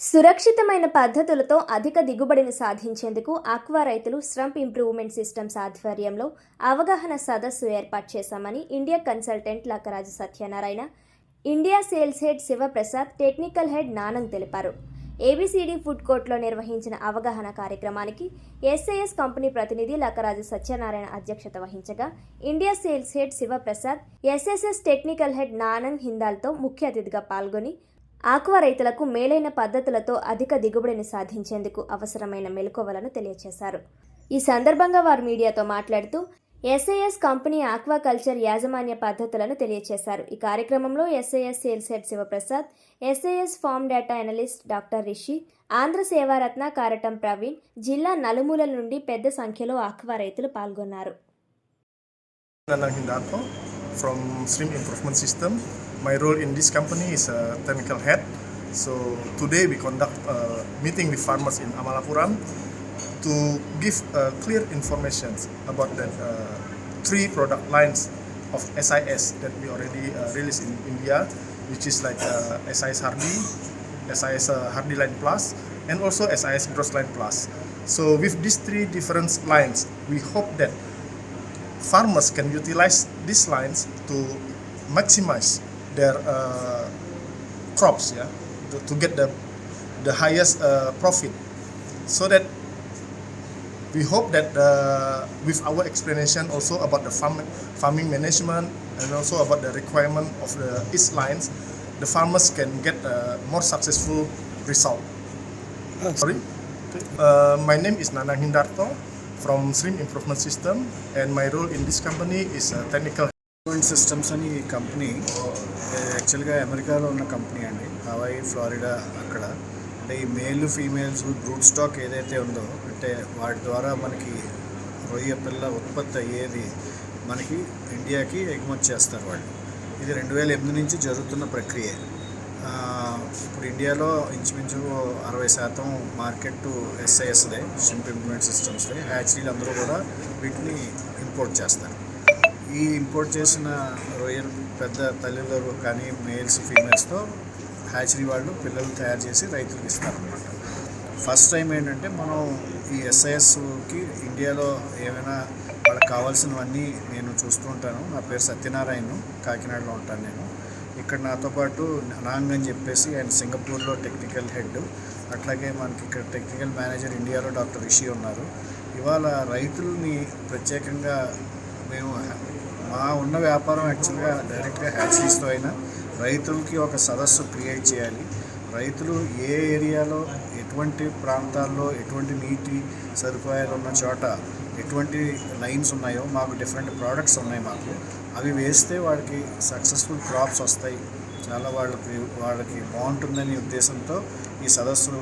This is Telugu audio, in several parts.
సురక్షితమైన పద్ధతులతో అధిక దిగుబడిని సాధించేందుకు ఆక్వా రైతులు శ్రంప్ ఇంప్రూవ్మెంట్ సిస్టమ్స్ ఆధ్వర్యంలో అవగాహన సదస్సు ఏర్పాటు చేశామని India consultant Lakkaraju Satyanarayana India sales head Shivaprasad technical head Nanang తెలిపారు. ఏబిసిడి ఫుడ్ కోర్టులో నిర్వహించిన అవగాహన కార్యక్రమానికి ఎస్ఐఎస్ కంపెనీ ప్రతినిధి లక్కరాజు సత్యనారాయణ అధ్యక్షత వహించగా India sales head Shivaprasad SSS technical head నానంద్ హిందాల్తో ముఖ్య అతిథిగా పాల్గొని ఆక్వా రైతులకు మేలైన పద్ధతులతో అధిక దిగుబడిని సాధించేందుకు అవసరమైన మెలకువలను తెలియజేశారు ఈ సందర్భంగా వారు మీడియాతో మాట్లాడుతూ ఎస్ఐఎస్ కంపెనీ ఆక్వాకల్చర్ యాజమాన్య పద్ధతులను తెలియజేశారు ఈ కార్యక్రమంలో SIS sales head Shivaprasad SIS farm data analyst doctor Rishi Andhra Sevaratna Karatam Praveen జిల్లా నలుమూలల నుండి పెద్ద సంఖ్యలో ఆక్వా రైతులు పాల్గొన్నారు. From Stream Improvement System. My role in this company is a technical head. So today we conduct a meeting with farmers in Amalapuram to give uh, clear information about the uh, three product lines of SIS that we already uh, released in India, which is like uh, SIS Hardy, SIS uh, Hardy Line Plus, and also SIS Gross Line Plus. So with these three different lines, we hope that farmers can utilize these lines to maximize their uh, crops yeah to, to get the the highest uh, profit. So that we hope that uh, with our explanation also about the farm, farming management and also about the requirement of the each lines the farmers can get a more successful result. Sorry? Uh, my name is Nana Hindarto from Stream Improvement System and my role in this company is a technical systems అని ఈ కంపెనీ యాక్చువల్గా అమెరికాలో ఉన్న కంపెనీ అండి. హవాయి ఫ్లారిడా అక్కడ. అంటే ఈ మేల్ ఫీమేల్స్ బ్రూట్ స్టాక్ ఏదైతే ఉందో అంటే వాటి ద్వారా మనకి రొయ్య పిల్ల ఉత్పత్తి అయ్యేది మనకి ఇండియాకి ఎగుమతి చేస్తారు వాళ్ళు. ఇది రెండు వేల ఎనిమిది నుంచి జరుగుతున్న ప్రక్రియ. ఇప్పుడు ఇండియాలో ఇంచుమించు అరవై శాతం మార్కెట్ ఎస్ఐఎస్దే షింప్ ఇంప్లిమెంట్ సిస్టమ్స్దే. హ్యాచరీలు అందరూ కూడా వీటిని ఇంపోర్ట్ చేస్తారు. ఈ ఇంపోర్ట్ చేసిన రొయ్యలు పెద్ద తల్లులు కానీ మేల్స్ ఫీమేల్స్తో హ్యాచరీ వాళ్ళు పిల్లలు తయారు చేసి రైతులకు ఇస్తారనమాట ఫస్ట్ టైం ఏంటంటే మనం ఈ ఎస్ఐఎస్కి ఇండియాలో ఏమైనా వాళ్ళకి కావాల్సినవన్నీ నేను చూస్తూ ఉంటాను. నా పేరు సత్యనారాయణ కాకినాడలో ఉంటాను నేను. ఇక్కడ నాతో పాటు నాంగ్ అని చెప్పేసి ఆయన సింగపూర్లో టెక్నికల్ హెడ్. అట్లాగే మనకి ఇక్కడ టెక్నికల్ మేనేజర్ ఇండియాలో డాక్టర్ రిషి ఉన్నారు. ఇవాళ రైతుల్ని ప్రత్యేకంగా మేము మా ఉన్న వ్యాపారం యాక్చువల్గా డైరెక్ట్గా హ్యాచరీస్తో అయినా రైతులకి ఒక సదస్సు క్రియేట్ చేయాలి. రైతులు ఏ ఏరియాలో ఎటువంటి ప్రాంతాల్లో ఎటువంటి నీటి సదుపాయాలు ఉన్న చోట ఎటువంటి లైన్స్ ఉన్నాయో మాకు డిఫరెంట్ ప్రోడక్ట్స్ ఉన్నాయి మాకు. అవి వేస్తే వాడికి సక్సెస్ఫుల్ క్రాప్స్ వస్తాయి. చాలా వాళ్ళకి వాళ్ళకి బాగుంటుందనే ఉద్దేశంతో ఈ సదస్సులు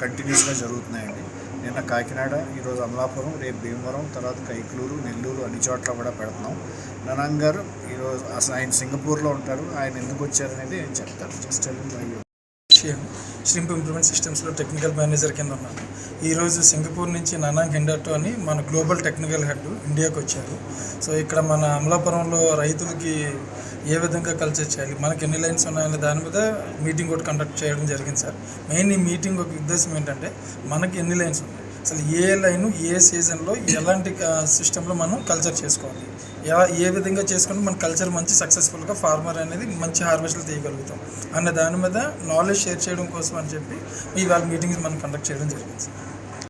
కంటిన్యూస్గా జరుగుతున్నాయండి. నిన్న కాకినాడ ఈరోజు అమలాపురం రేపు భీమవరం తర్వాత కైకలూరు నెల్లూరు అన్ని చోట్ల కూడా పెడుతున్నాం. ననాంగ్ గారు ఈరోజు అసలు ఆయన సింగపూర్లో ఉంటారు. ఆయన ఎందుకు వచ్చారనేది నేను చెప్తాను. జస్ట్ షిమ్ షింప్ ఇంప్రూవ్మెంట్ సిస్టమ్స్లో టెక్నికల్ మేనేజర్ కింద ఉన్నాను. ఈరోజు సింగపూర్ నుంచి నానాంగ్ హిండర్టో అని మన గ్లోబల్ టెక్నికల్ హెడ్ ఇండియాకి వచ్చారు. సో ఇక్కడ మన అమలాపురంలో రైతులకి ఏ విధంగా కల్చర్ చేయాలి మనకి ఎన్ని లైన్స్ ఉన్నాయనే దాని మీద మీటింగ్ ఒకటి కండక్ట్ చేయడం జరిగింది సార్. మెయిన్ ఈ మీటింగ్ ఒక ఉద్దేశం ఏంటంటే మనకి ఎన్ని లైన్స్ ఉన్నాయి? అసలు ఏ లైన్ ఏ సీజన్లో ఎలాంటి సిస్టంలో మనం కల్చర్ చేసుకోవాలి? ఎలా ఏ విధంగా చేసుకుంటే మన కల్చర్ మంచి సక్సెస్ఫుల్గా ఫార్మర్ అనేది మంచి హార్వెస్ట్లు తీయగలుగుతాం అన్న దాని మీద నాలెడ్జ్ షేర్ చేయడం కోసం అని చెప్పి ఇవాళ మీటింగ్స్ మనం కండక్ట్ చేయడం జరిగింది. సార్